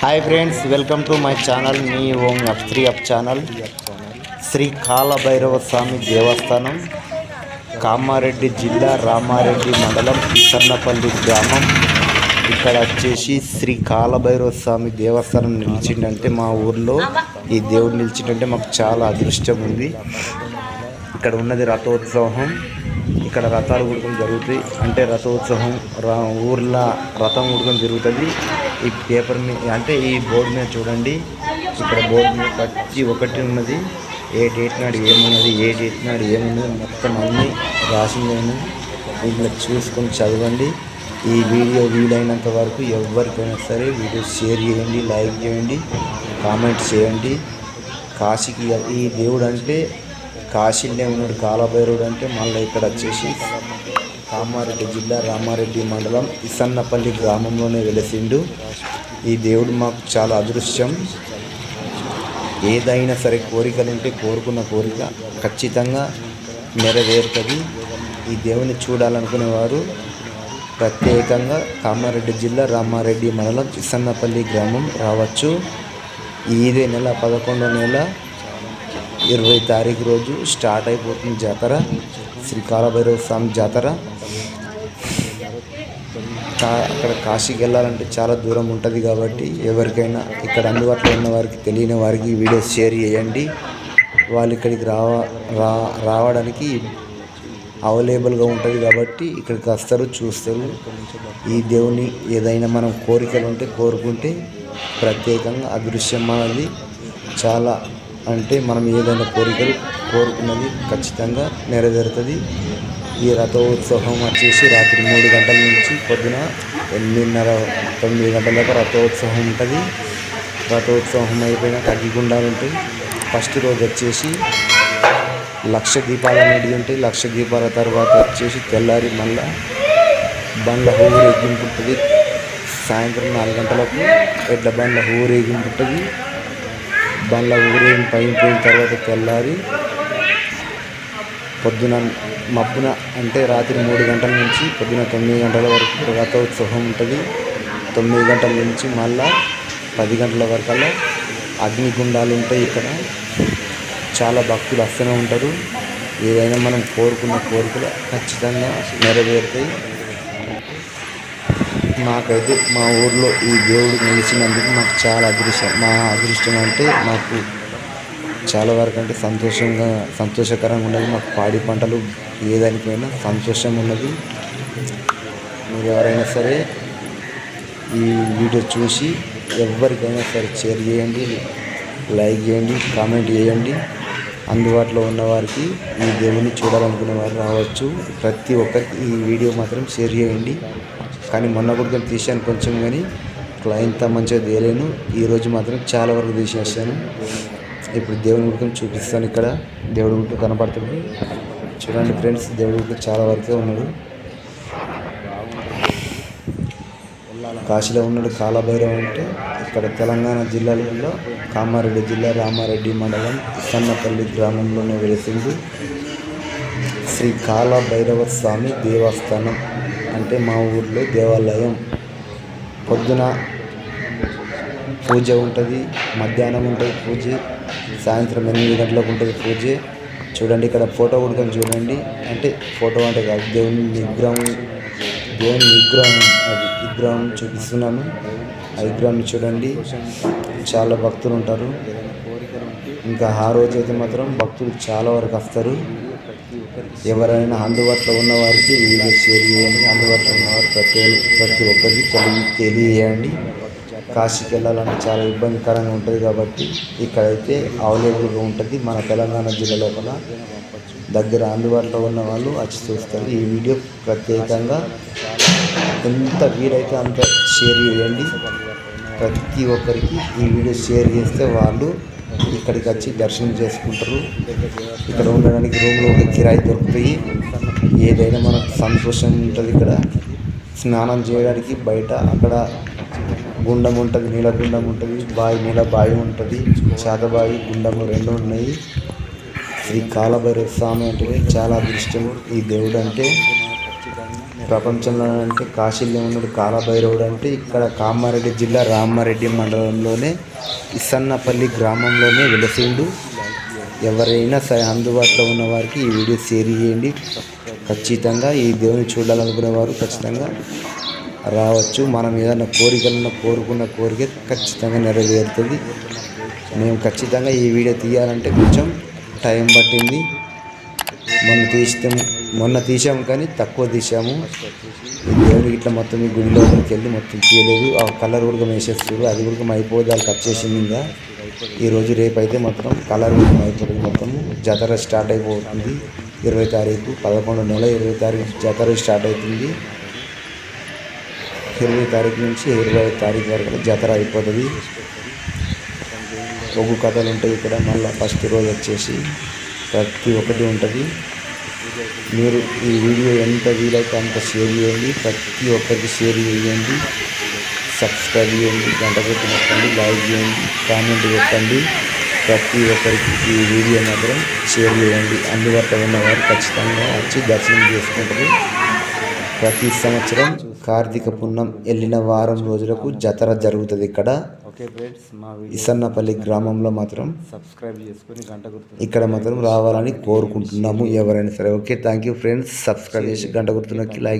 Hi friends welcome to my channel me Om F three up channel Shri Kalabhairava Swamy దేవస్థానం కామారెడ్డి జిల్లా రామారెడ్డి మండలం సన్నపల్లి గ్రామం. ఇక్కడ వచ్చేసి శ్రీ కాలభైరవ స్వామి దేవస్థానం నిలిచిండంటే మా ఊర్లో. ఈ దేవుడు నిలిచిండంటే మాకు చాలా అదృష్టం ఉంది. ఇక్కడ ఉన్నది రథోత్సవం. ఇక్కడ రథాలు ఉడకం జరుగుతాయి. అంటే రథోత్సవం రా ఊర్లో రథం ఉడకం జరుగుతుంది. ఈ పేపర్ మీద అంటే ఈ బోర్డు మీద చూడండి. ఇక్కడ బోర్డు మీద ప్రతి ఒక్కటి ఉన్నది. ఏ డేట్ నాడు ఏమున్నది ఏ డేట్ నాడు ఏమున్నది మొత్తం అన్నీ రాసిందేను దీంట్లో చూసుకొని చదవండి. ఈ వీడియో వీలైనంత వరకు ఎవరికైనా సరే వీడియో షేర్ చేయండి లైక్ చేయండి కామెంట్ చేయండి. కాశీకి ఈ దేవుడు అంటే కాశీలోనే ఉన్నాడు కాలభైరవుడు అంటే మళ్ళీ ఇక్కడ వచ్చేసి కామారెడ్డి జిల్లా రామారెడ్డి మండలం ఇసన్నపల్లి గ్రామంలోనే వెలసిండు. ఈ దేవుడు మాకు చాలా అదృశ్యం. ఏదైనా సరే కోరికలుంటే కోరుకున్న కోరిక ఖచ్చితంగా నెరవేరుతుంది. ఈ దేవుని చూడాలనుకునేవారు ప్రత్యేకంగా కామారెడ్డి జిల్లా రామారెడ్డి మండలం ఇసన్నపల్లి గ్రామం రావచ్చు. ఇదే నెల పదకొండో నెల ఇరవై తారీఖు రోజు స్టార్ట్ అయిపోతుంది జాతర. శ్రీ కాలభైరవ స్వామి జాతర. కా అక్కడ కాశీకి వెళ్ళాలంటే చాలా దూరం ఉంటుంది కాబట్టి ఎవరికైనా ఇక్కడ అందుబాటులో ఉన్న వారికి తెలియని వారికి వీడియోస్ షేర్ చేయండి. వాళ్ళు ఇక్కడికి రావ రా రావడానికి అవైలబుల్గా ఉంటుంది కాబట్టి ఇక్కడికి వస్తారు చూస్తారు. ఈ దేవుని ఏదైనా మనం కోరికలు ఉంటే కోరుకుంటే ప్రత్యేకంగా అదృశ్యం అనేది చాలా అంటే మనం ఏదైనా కోరికలు కోరుకున్నది ఖచ్చితంగా నెరవేరుతుంది. ఈ రథోత్సవం వచ్చేసి రాత్రి మూడు గంటల నుంచి పొద్దున ఎనిమిదిన్నర తొమ్మిది గంటల దాకా రథోత్సవం ఉంటుంది. రథోత్సవం అయిపోయినాక అగ్గిగుండాలు ఉంటాయి. ఫస్ట్ రోజు వచ్చేసి లక్ష దీపాలు అనేటివి ఉంటాయి. లక్ష దీపాల తర్వాత వచ్చేసి తెల్లారి మళ్ళా బండ్ల ఊరేగింపు ఉంటుంది. సాయంత్రం నాలుగు గంటలకు ఎడ్ల బండ్ల ఊరేగింపు ఉంటుంది. బండ్ల ఊరేగింపు అయిపోయిన తర్వాత తెల్లారి పొద్దున మబ్బున అంటే రాత్రి మూడు గంటల నుంచి పొద్దున తొమ్మిది గంటల వరకు రథోత్సవం ఉంటుంది. తొమ్మిది గంటల నుంచి మళ్ళా పది గంటల వరకల్లా అగ్నిగుండాలు ఉంటాయి ఇక్కడ. చాలా భక్తులు వస్తూనే ఉంటారు. ఏదైనా మనం కోరుకున్న కోరికలు ఖచ్చితంగా నెరవేరుతాయి. మాకైతే మా ఊర్లో ఈ దేవుడు నిలిచినందుకు మాకు చాలా అదృష్టం. మా అదృష్టం అంటే మాకు చాలా వరకు అంటే సంతోషంగా సంతోషకరంగా ఉన్నది. మాకు పాడి పంటలు ఏదానికైనా సంతోషం ఉన్నది. మీరు ఎవరైనా సరే ఈ వీడియో చూసి ఎవరికైనా సరే షేర్ చేయండి లైక్ చేయండి కామెంట్ చేయండి. అందుబాటులో ఉన్నవారికి ఈ దేవుని చూడాలనుకునే వారు రావచ్చు. ప్రతి ఒక్కరికి ఈ వీడియో మాత్రం షేర్ చేయండి. కానీ మొన్న కూడా తీసాను కొంచెం కానీ క్లయింట్ మంచిగా తీయలేను. ఈరోజు మాత్రం చాలా వరకు తీసేసాను. ఇప్పుడు దేవుని గుడికి చూపిస్తాను ఇక్కడ. దేవుడి గుడికి కనపడుతుంది. చూడండి ఫ్రెండ్స్ దేవుడి గుడికి చాలా వరకే ఉన్నాడు. కాశీలో ఉన్నాడు కాలభైరవ్ అంటే ఇక్కడ తెలంగాణ జిల్లాలలో కామారెడ్డి జిల్లా రామారెడ్డి మండలం సన్నపల్లి గ్రామంలోనే వెళుతుంది శ్రీ కాలభైరవ స్వామి దేవస్థానం అంటే మా ఊర్లో దేవాలయం. పొద్దున పూజ ఉంటుంది మధ్యాహ్నం ఉంటుంది పూజ. సాయంత్రం ఎనిమిది గంటలకు ఉంటుంది పూజ. చూడండి ఇక్కడ ఫోటో కూడా చూడండి. అంటే ఫోటో అంటే కాదు దేవుని విగ్రహం దేవుని విగ్రహం అది. విగ్రహం చూపిస్తున్నాను. ఆ విగ్రహం చూడండి. చాలా భక్తులు ఉంటారు. ఇంకా ఆ రోజు అయితే మాత్రం భక్తులు చాలా వరకు వస్తారు. ఎవరైనా అందుబాటులో ఉన్న వారికి వీడియో షేర్ చేయండి. అందుబాటులో ఉన్నవారు ప్రతి ప్రతి ఒక్కరికి తెలియ తెలియజేయండి. కాశీకి వెళ్ళాలంటే చాలా ఇబ్బందికరంగా ఉంటుంది కాబట్టి ఇక్కడైతే అవైలబుల్గా ఉంటుంది. మన తెలంగాణ జిల్లా లోపల దగ్గర అందుబాటులో ఉన్న వాళ్ళు వచ్చి చూస్తారు. ఈ వీడియో ప్రత్యేకంగా ఎంత వీలైతే అంత షేర్ చేయండి. ప్రతి ఒక్కరికి ఈ వీడియో షేర్ చేస్తే వాళ్ళు ఇక్కడికి వచ్చి దర్శనం చేసుకుంటారు. ఇక్కడ ఉండడానికి రూమ్లో ఒక కిరాయి దొరుకుతాయి. ఏదైనా మనకు సంతోషం ఉంటుంది ఇక్కడ. స్నానం చేయడానికి బయట అక్కడ గుండం ఉంటుంది నీళ్ళ గుండం ఉంటుంది బావి నీళ్ళ బావి ఉంటుంది చేతబావి గుండము రెండు ఉన్నాయి. శ్రీ కాలభైరవ స్వామి అంటే చాలా అదృష్టం. ఈ దేవుడు అంటే ప్రపంచంలో అంటే కాశీలో ఉన్నాడు కాలభైరవుడు అంటే ఇక్కడ కామారెడ్డి జిల్లా రామారెడ్డి మండలంలోనే ఇసన్నపల్లి గ్రామంలోనే వెలసిండు. ఎవరైనా సరే అందుబాటులో ఉన్న వారికి ఈ వీడియో షేర్ చేయండి. ఖచ్చితంగా ఈ దేవుని చూడాలనుకునే వారు ఖచ్చితంగా రావచ్చు. మనం ఏదైనా కోరికలను కోరుకున్న కోరిక ఖచ్చితంగా నెరవేరుతుంది. మేము ఖచ్చితంగా ఈ వీడియో తీయాలంటే కొంచెం టైం పట్టింది. మొన్న తీసాం మొన్న తీసాము కానీ తక్కువ తీసాము. దేవుడికి ఇట్లా మొత్తం ఈ గుడి లోపలికి వెళ్ళి మొత్తం తీయలేదు. ఆ కలర్ ఉడకం వేసేస్తారు అది ఉడకం అయిపోతే అది కట్ చేసింది ఇంకా. ఈరోజు రేపు అయితే మొత్తం కలర్ ఉడకం అయిపోతుంది మొత్తం. జాతర స్టార్ట్ అయిపోతుంది. ఇరవై తారీఖు పదకొండు నెల ఇరవై తారీఖు జాతర స్టార్ట్ అవుతుంది. ఇరవై తారీఖు నుంచి ఇరవై తారీఖు వరకు జాతర అయిపోతుంది. ఒగ్గు కథలు ఉంటాయి ఇక్కడ మళ్ళీ ఫస్ట్ రోజు వచ్చేసి ప్రతి ఒక్కటి ఉంటుంది. మీరు ఈ వీడియో ఎంత వీలైతే అంత షేర్ చేయండి ప్రతి ఒక్కరికి షేర్ చేయండి సబ్స్క్రైబ్ చేయండి గంట పెట్టి నొక్కండి లైక్ చేయండి కామెంట్ పెట్టండి. ప్రతి ఒక్కరికి ఈ వీడియో మాత్రం షేర్ చేయండి. అందుబాటులో ఉన్నవారు ఖచ్చితంగా వచ్చి దర్శనం చేసుకుంటారు. ప్రతి సంవత్సరం కార్తీక పున్నం వెళ్ళిన వారం రోజులకు జాతర జరుగుతుంది ఇక్కడ. ఓకే ఫ్రెండ్స్ మా వీడియో ఇసన్నపల్లి గ్రామంలో మాత్రం సబ్స్క్రైబ్ చేసుకొని గంట గుర్తు ఇక్కడ మాత్రం రావాలని కోరుకుంటున్నాము ఎవరైనా సరే. Okay thank you friends. Subscribe చేసి గంట గుర్తునొక్కి లైక్